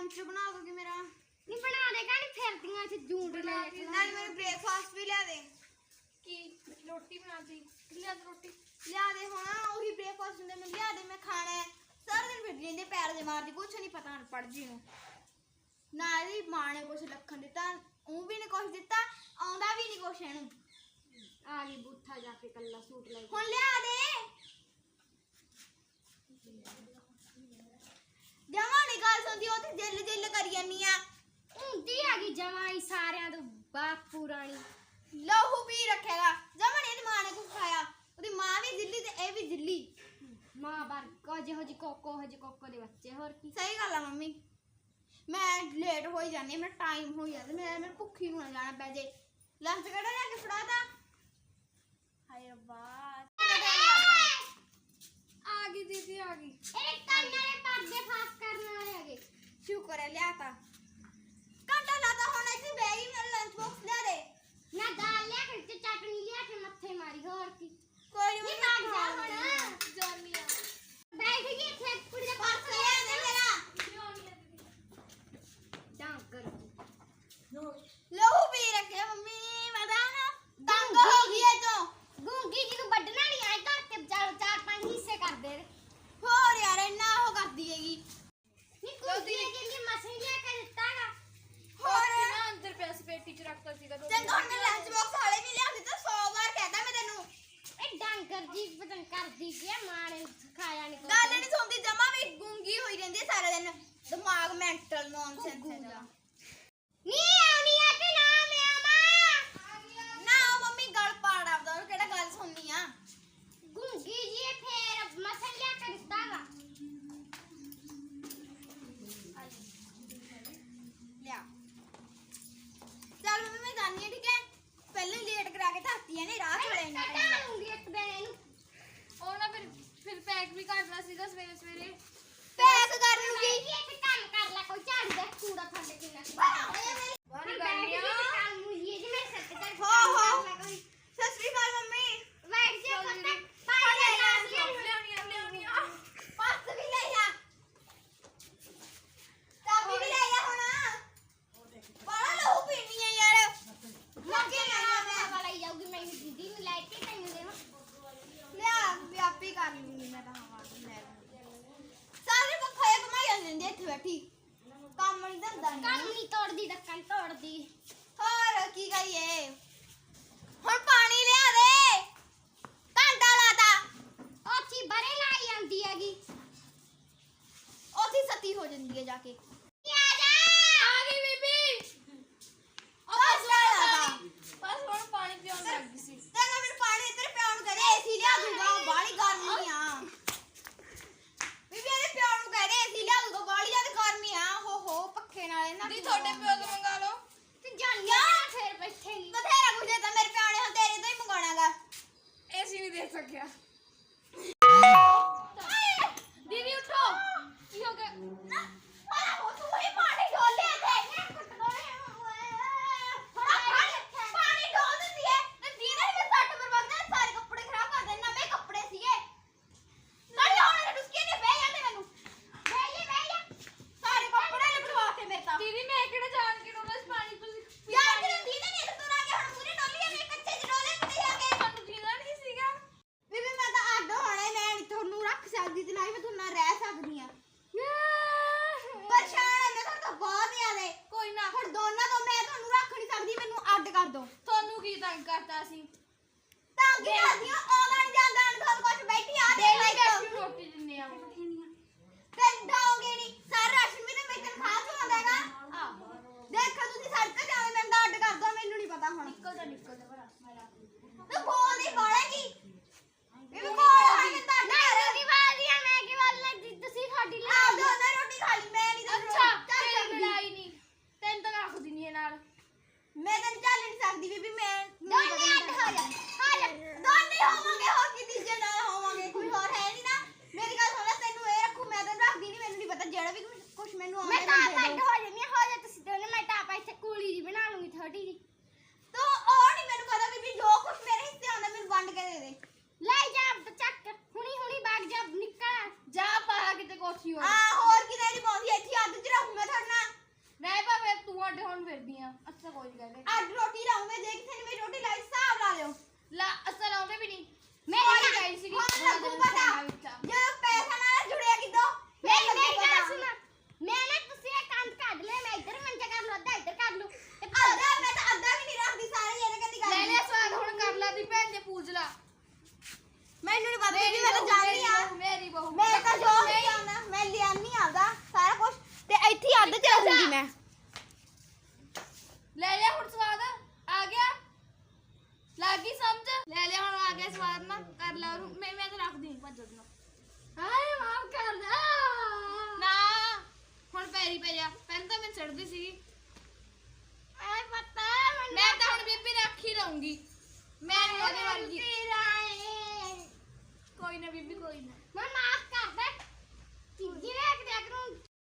Lunch ਬਣਾ ਦੋਗੇ ਮੇਰਾ। ਨਹੀਂ ਬਣਾ ਦੇ ਕਹਿੰਦੀ ਫਿਰਦੀਆਂ ਇੱਥੇ ਜੂੰਡ ਲੈ ਕੇ ਨਾਲ ਮੈਨੂੰ ਬ੍ਰੇਕਫਾਸਟ ਵੀ ਲਿਆ ਦੇ। ਕੀ? ਰੋਟੀ ਬਣਾ ਦੇ। ਲਿਆ ਰੋਟੀ? ਲਿਆ ਦੇ ਹੁਣ ਉਹੀ ਬ੍ਰੇਕਫਾਸਟ ਹੁੰਦੇ ਮੈਂ ਲਿਆ ਦੇ ਮੈਂ ਖਾਣਾ ਹੈ। ਸਾਰਾ ਦਿਨ ਫਿਰ ਜਿੰਦੇ ਪੈਰ ਦੇ ਮਾਰਦੀ ਕੁਛ ਨਹੀਂ ਪਤਾ ਨਾ ਪੜ ਜੀ ਨੂੰ। ਨਾ ਇਹਦੀ ਮਾਂ ਨੇ ਕੁਛ ਲੱਖਣ ਦਿੱਤਾ ਉਹ ਵੀ ਨੇ ਕੁਛ ਦਿੱਤਾ ਆਉਂਦਾ ਵੀ ਨਹੀਂ ਕੁਛ ਇਹਨੂੰ। ਆ ਗਈ ਬੂਥਾ ਜਾ ਕੇ ਕੱਲਾ ਸੂਟ ਲੈ ਹੁਣ ਲਿਆ ਦੇ। ਜਮਾ ਨਹੀਂ ਗੱਲ ਸੁਣਦੀ ਉਹ ਤੇ ਜਿੱਲ ਜਿੱਲ ਕਰੀ ਜਾਨੀ ਆ। ਹੁੰਦੀ ਹੈਗੀ ਜਮਾਈ ਸਾਰਿਆਂ ਤੋਂ ਬਾਪੂ ਰਾਣੀ। ਲਹੂ ਪੀ ਰੱਖੇਗਾ। ਜਮਨ ਇਹਦੀ ਮਾਂ ਨੇ ਕੁਝ ਖਾਇਆ। ਉਹਦੀ ਮਾਂ ਵੀ ਦਿੱਲੀ ਤੇ ਇਹ ਵੀ ਦਿੱਲੀ। ਮਾਂ ਵਰਗਾ ਜਿਹੋ ਜੀ ਕੋਕੋ ਹੋ ਜੀ ਕੋਕੋ ਦੇ ਬੱਚੇ ਹੋਰ ਕੀ। ਸਹੀ ਗੱਲ ਆ ਮੰਮੀ। ਮੈਂ ਲੇਟ ਹੋਈ ਜਾਂਦੀ ਮੇਰਾ ਟਾਈਮ ਹੋ ਜਾਂਦਾ। ਮੈਂ ਮੈਂ ਭੁੱਖੀ ਹੋਣਾ ਜਾਣਾ ਪੈ ਜੇ। ਲੰਚ ਕੜਾ ਲਿਆ ਕੇ ਫੜਾਦਾ ਹਾਏ ਰੱਬਾ। ਆ ਗਈ ਦੀਦੀ ਆ ਗਈ। ਇੱਕ ਕੰਨ ਵਾਲੇ ਪਰਦੇ ਫਾਸ શું કરે? લ્યા તા. કાંટા લાતા હોના છે બેરી મે લંચ બોક્સ લે દે ના ગાલ લે ਦਿਨ ਦਿਮਾਗ ਮੈਂਟਲ ਨੌਨਸੈਂਸ ਹੈ ਜਰਾ ਨੀ ਆਉਣੀ ਆ ਕਿ ਨਾ ਮੇਰਾ ਮਾਂ। ਨਾ ਮੰਮੀ ਗੱਲ ਪਾੜ ਆਪਦਾ ਉਹ ਕਿਹੜਾ ਗੱਲ ਸੁਣਨੀ ਆ? ਗੁੰਗੀ ਜੀ ਫੇਰ ਮਸਾਂ ਲਿਆ ਕਰਦਾ ਵਾ। ਲਿਆ। ਚੱਲ ਮੰਮੀ ਮੈਂ ਠੀਕ ਹੈ? ਪਹਿਲੇ ਲੇਟ ਕਰਾ ਕੇ ਰਾਹ ਫਿਰ ਫਿਰ ਸੀਗਾ ਸਵੇਰੇ ਸਵੇਰੇ ਹੋ ਜਾਂਦੀ ਹੈ ਜਾ ਕੇ। ਦੀ ਲਾਈਫ ਤੂੰ ਨਾ ਰਹਿ ਸਕਦੀ ਆ। ਪਰੇਸ਼ਾਨ ਆ ਮੈਂ ਤੁਹਾਡੇ ਤੋਂ ਬਹੁਤ ਜ਼ਿਆਦਾ। ਏ। ਕੋਈ ਨਾ। ਹੁਣ ਦੋਨਾਂ ਤੋਂ ਮੈਂ ਤੁਹਾਨੂੰ ਰੱਖ ਨਹੀਂ ਸਕਦੀ ਮੈਨੂੰ ਅੱਡ ਕਰ ਦੋ ਤੁਹਾਨੂੰ ਕੀ ਤੰਗ ਕਰਤਾ ਸੀ ਤਾਂ ਅੱਗੇ ਕਰਦੀ ਆ ਕੋਈ ਗੱਲ ਨਹੀਂ ਅੱਜ ਰੋਟੀ ਲਾਉਂ ਮੈਂ ਜੇ ਕਿਸੇ ਨੇ ਮੇਰੀ ਰੋਟੀ ਲਾਈ ਹਿਸਾਬ ਲਾ ਲਿਓ। ਲਾ ਅਸਾਂ ਲਾਉਂਦੇ ਵੀ ਨਹੀਂ। ਮੈਂ ਕੋਈ ਗਈ ਸੀਗੀ। ਹੁਣ ਲੱਗੂ ਪਤਾ। ਜਦੋਂ ਪੈਸਾ ਨਾਲ ਜੁੜਿਆ ਕਿਦੋਂ ਮੇਰੀ ਮੇਰੀ ਗੱਲ ਸੁਣ। ਮੈਂ ਨਾ ਤੁਸੀਂ ਇਹ ਕੰਮ ਕੱਢ ਲੈ ਮੈਂ ਇੱਧਰ ਮੰਜਾ ਕਰ ਲੂ ਅੱਧਾ ਇੱਧਰ ਕਰ ਲੂ ਤੇ ਅੱਧਾ ਮੈਂ ਤਾਂ ਅੱਧਾ ਵੀ ਨਹੀਂ ਰੱਖਦੀ ਸਾਰੇ ਇਹਨੇ ਕਹਿੰਦੀ ਗੱਲ ਲੈ ਲੈ ਸਵਾਦ ਹੁਣ ਕਰ ਲਾ ਦੀ ਭੈਣ ਦੇ ਪੂਜ ਲਾ ਮੈਨੂੰ ਨਹੀਂ ਪਤਾ ਕਿ ਮੈਂ ਤਾਂ ਜਾਣੀ ਆ। ਮੇਰੀ ਬਹੂ। ਮੈਂ ਤਾਂ ਜੋ ਆਉਂਦਾ ਮੈਂ ਲਿਆਨੀ ਆਉਂਦਾ ਸਾਰਾ ਕੁਝ ਤੇ ਇੱਥੇ ਅੱਧ ਚ ਰਹੂੰਗੀ ਮੈਂ ਲੈ ਲਿਆ ਹੁਣ ਸਵਾਦ ਆ ਗਿਆ ਲੱਗੀ ਸਮਝ ਲੈ ਲਿਆ ਹੁਣ ਨਾ ਕਰ ਲਾ ਉਹਨੂੰ। ਮੈਂ ਮੈਂ ਤਾਂ ਰੱਖਦੀ ਭੱਜ ਉਹਨੂੰ ਹਾਏ ਮਾਫ ਕਰ ਦੇ। ਨਾ ਹੁਣ ਪੈਰੀ ਪੈ ਜਾ। ਪਹਿਲਾਂ ਤਾਂ ਮੈਂ ਚੜਦੀ ਸੀਗੀ। ਐ ਪਤਾ ਮੈਂ ਤਾਂ ਹੁਣ ਬੀਬੀ ਰੱਖ ਹੀ ਲਊਂਗੀ। ਮੈਂ ਉਹਦੇ ਵਰਗੀ ਕੋਈ ਨਾ ਬੀਬੀ ਕੋਈ ਨਾ। ਮੈਂ ਮਾਫ ਕਰ ਦੇ।